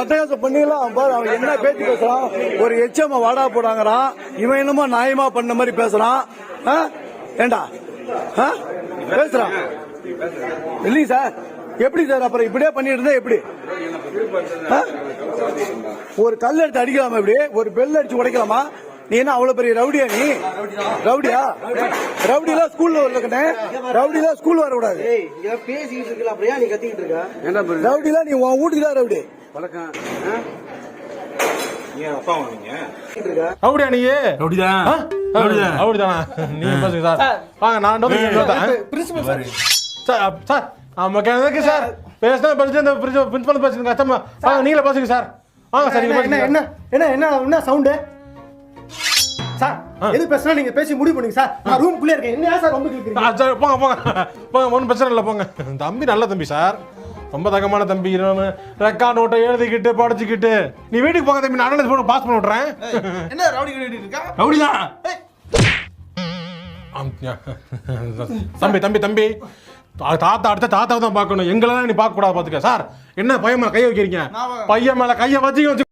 அட்டகாசம் பண்ணிக்கலாம் பாரு அவன் என்ன பேச்சு பேசுறான்? ஒரு எச்சம வாடா போடாங்கறான் இவன் என்னமோ நியாயமா பண்ண மாதிரி பேசுறான்? ஏண்டா? பேசுறான். இல்லைங்க சார். எப்படி சார்? அப்புறம் இப்படியே பண்ணிட்டு இருந்தா எப்படி? ஒரு கல் எடுத்து அடிக்கலாமா இப்படி? ஒரு பெல் அடிச்சு உடைக்கலாமா? நீ என்ன அவ்வளவு பெரிய ரவுடியா நீ? ரவுடியா? ரவுடிலாம் ஸ்கூல்ல வரலக்கண்ணே. ரவுடிலாம் ஸ்கூல் வரக்கூடாது. இருக்க ரவுடிலாம் நீ உன் வீட்டுக்கு தான் ரவுடி. கத்திக்கிட்டு இருக்க அப்படியா நீ? அப்படிதான். ஆ? அப்படிதானா. நீங்க பேசுங்க சார். வாங்க நான் பிரின்சிபல் சார். சார் ஆமா எதுக்கு சார்? பேசினா இந்த பிரின்சிபல் பேசுங்க கஷ்டமா வாங்க நீங்களே பேசுங்க சார். வாங்க சார் நீங்க என்ன என்ன என்ன என்ன என்ன சவுண்டு சார் எது பேசுனா நீங்க பேசி முடிவு பண்ணுங்க சார். நான் ரூமுக்குள்ளே இருக்கேன். என்ன சார் ரொம்ப கேக்குறீங்க? ஆ, சரி, போங்க போங்க. போங்க ஒன்றும் பிரச்சனை இல்லை போங்க. தம்பி நல்ல தம்பி சார். ரொம்ப தகமான தம்பி ரெக்கார்ட் நோட்டை எழுதிக்கிட்டு படிச்சுக்கிட்டு. நீ வீட்டுக்கு போங்க தம்பி நான் போன பாஸ் பண்ணி விட்றேன் என்ன ரவுடி கிட்ட இருக்கா? யா. தம்பி தம்பி தம்பி. தாத்தா அடுத்த தாத்தா தான் பார்க்கணும். எங்களெல்லாம் நீ பார்க்க கூடாது பார்த்துக்க. சார் என்ன பையன் மேல கையை வைக்கிறீங்க? பையன் மேல கையை வச்சு